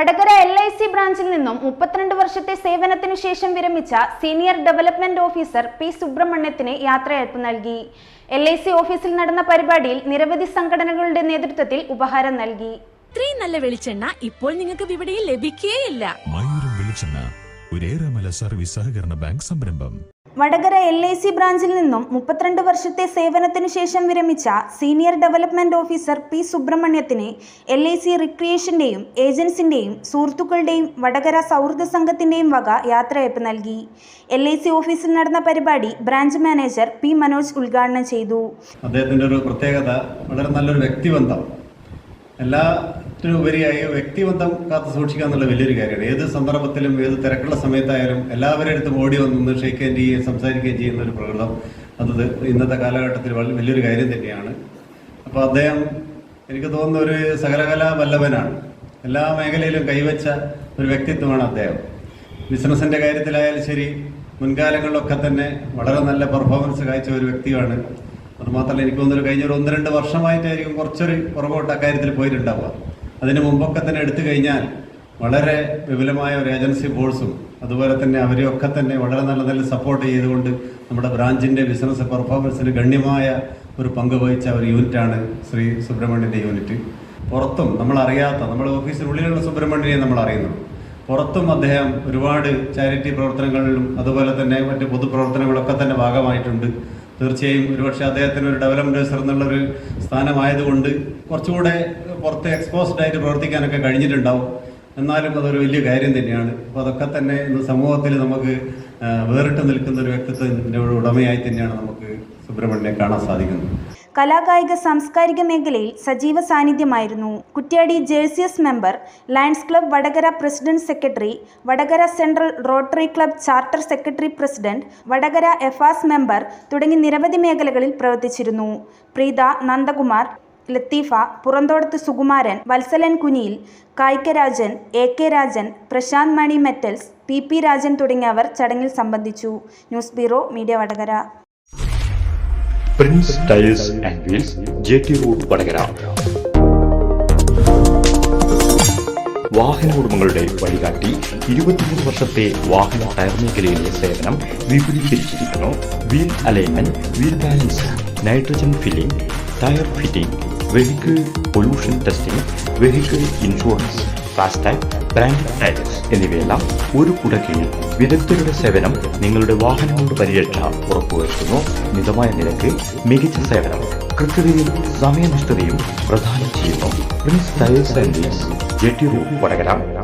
Vadakara L I C ബ്രാഞ്ചിൽ നിന്നും മുപ്പത്തിരണ്ട് വർഷത്തെ സേവനത്തിനു ശേഷം വിരമിച്ച സീനിയർ ഡെവലപ്മെന്റ് ഓഫീസർ പി സുബ്രഹ്മണ്യത്തിന് യാത്രയയപ്പ് നൽകി. എൽ ഐ സി ഓഫീസിൽ നടന്ന പരിപാടിയിൽ നിരവധി സംഘടനകളുടെ നേതൃത്വത്തിൽ ഉപഹാരം നൽകി. ഇത്രയും നല്ല വെളിച്ചെണ്ണ ഇപ്പോൾ നിങ്ങൾക്ക് വിപണിയിൽ ലഭിക്കുകയില്ല മയൂരം വെളിച്ചെണ്ണ സർവീസ് സഹകരണ ബാങ്ക് സംരംഭം. വടകര എൽ ഐ സി ബ്രാഞ്ചിൽ നിന്നും മുപ്പത്തിരണ്ട് വർഷത്തെ സേവനത്തിനു ശേഷം വിരമിച്ച സീനിയർ ഡെവലപ്മെന്റ് ഓഫീസർ പി സുബ്രഹ്മണ്യത്തിനെ എൽ ഐ സി റിക്രിയേഷന്റെയും ഏജൻസിന്റെയും സുഹൃത്തുക്കളുടെയും വടകര സൗഹൃദ സംഘത്തിന്റെയും വക യാത്രയയപ്പ് നൽകി. എൽ ഐ സി ഓഫീസിൽ നടന്ന പരിപാടി ബ്രാഞ്ച് മാനേജർ പി മനോജ് ഉദ്ഘാടനം ചെയ്തു. അദ്ദേഹത്തിന്റെ ഒരു പ്രത്യേകത വളരെ നല്ലൊരു വ്യക്തിബന്ധം. എല്ലാത്തിനും ഉപരിയായി വ്യക്തിബന്ധം കാത്തു സൂക്ഷിക്കുക എന്നുള്ള വലിയൊരു കാര്യമാണ്. ഏത് സന്ദർഭത്തിലും ഏത് തിരക്കുള്ള സമയത്തായാലും എല്ലാവരുടെ അടുത്തും ഓടി വന്ന് ഹാൻഡ് ചെയ്യുകയും സംസാരിക്കുകയും ചെയ്യുന്ന ഒരു പ്രകൃതം. അത് ഇന്നത്തെ കാലഘട്ടത്തിൽ വലിയൊരു കാര്യം തന്നെയാണ്. അപ്പോൾ അദ്ദേഹം എനിക്ക് തോന്നുന്ന ഒരു സകലകലാ വല്ലഭനാണ്. എല്ലാ മേഖലയിലും കൈവച്ച ഒരു വ്യക്തിത്വമാണ് അദ്ദേഹം. ബിസിനസിന്റെ കാര്യത്തിലായാലും ശരി മുൻകാലങ്ങളിലൊക്കെ തന്നെ വളരെ നല്ല പെർഫോമൻസ് കാഴ്ച ഒരു വ്യക്തിയാണ്. അതുമാത്രമല്ല എനിക്ക് തോന്നുന്നു കഴിഞ്ഞ ഒരു ഒന്ന് രണ്ട് വർഷമായിട്ടായിരിക്കും കുറച്ചൊരു പുറകോട്ട് അക്കാര്യത്തിൽ പോയിട്ടുണ്ടാവുക. അതിന് മുമ്പൊക്കെ തന്നെ എടുത്തു കഴിഞ്ഞാൽ വളരെ വിപുലമായ ഒരു ഏജൻസി ഫോഴ്സും അതുപോലെ തന്നെ അവരെയൊക്കെ തന്നെ വളരെ നല്ല നല്ല സപ്പോർട്ട് ചെയ്തുകൊണ്ട് നമ്മുടെ ബ്രാഞ്ചിന്റെ ബിസിനസ് പെർഫോമൻസിന് ഗണ്യമായ ഒരു പങ്ക് വഹിച്ച ഒരു യൂണിറ്റാണ് ശ്രീ സുബ്രഹ്മണ്യന്റെ യൂണിറ്റ് പുറത്തും നമ്മൾ അറിയാത്ത നമ്മുടെ ഓഫീസിനുള്ളിലുള്ള സുബ്രഹ്മണ്യനെ നമ്മൾ അറിയുന്നു. പുറത്തും അദ്ദേഹം ഒരുപാട് ചാരിറ്റി പ്രവർത്തനങ്ങളിലും അതുപോലെ തന്നെ മറ്റ് പൊതുപ്രവർത്തനങ്ങളൊക്കെ തന്നെ ഭാഗമായിട്ടുണ്ട്. തീർച്ചയായും ഒരുപക്ഷെ അദ്ദേഹത്തിന് ഒരു ഡെവലപ്മെന്റേഴ്സർ എന്നുള്ളൊരു സ്ഥാനമായതുകൊണ്ട് കുറച്ചുകൂടെ പുറത്ത് എക്സ്പോസ്ഡ് ആയിട്ട് പ്രവർത്തിക്കാനൊക്കെ കഴിഞ്ഞിട്ടുണ്ടാവും. എന്നാലും അതൊരു വലിയ കാര്യം തന്നെയാണ്. അപ്പോൾ അതൊക്കെ തന്നെ ഇന്ന് സമൂഹത്തിൽ നമുക്ക് വേറിട്ട് നിൽക്കുന്ന ഒരു വ്യക്തിത്വത്തിന്റെ ഒരു ഉടമയായി തന്നെയാണ് നമുക്ക് സുബ്രഹ്മണ്യനെ കാണാൻ സാധിക്കുന്നത്. കലാകായിക സാംസ്കാരിക മേഖലയിൽ സജീവ സാന്നിധ്യമായിരുന്നു. Kuttiadi ജേഴ്സിയസ് member Lions Club Vadakara president secretary Vadakara central Rotary Club charter secretary president Vadakara എഫാസ് member തുടങ്ങി നിരവധി മേഖലകളിൽ പ്രവർത്തിച്ചിരുന്നു. Preetha Nandakumar Latheefa Puranthodath Sukumaran Valsalan Kuniyil കായ്ക്കരാജൻ A K Rajan Prashanth Mani metals P P Rajan തുടങ്ങിയവർ ചടങ്ങിൽ സംബന്ധിച്ചു. News bureau media Vadakara. Prince tiles and wheels J T road Vadakara. വാഹന ഉടമകളുടെ വഴികാട്ടി ഇരുപത്തിമൂന്ന് വർഷത്തെ വാഹന ടയർ മേഖലയിലെ സേവനം വിപുലീകരിച്ചിരിക്കുന്നു. Wheel alignment wheel balance nitrogen filling tyre fitting vehicle pollution testing vehicle insurance FASTag brand tyres എന്നിവയെല്ലാം ഒരു കുടക്കീഴിൽ വിദഗ്ധരുടെ സേവനം നിങ്ങളുടെ വാഹനങ്ങളുടെ പരിരക്ഷ ഉറപ്പുവരുത്തുന്നു. മിതമായ നിരക്ക് മികച്ച സേവനം കൃത്യതയും സമയനിഷ്ഠതയും പ്രദാനം ചെയ്യുന്നു. Prince tyres and J T room Vadakara.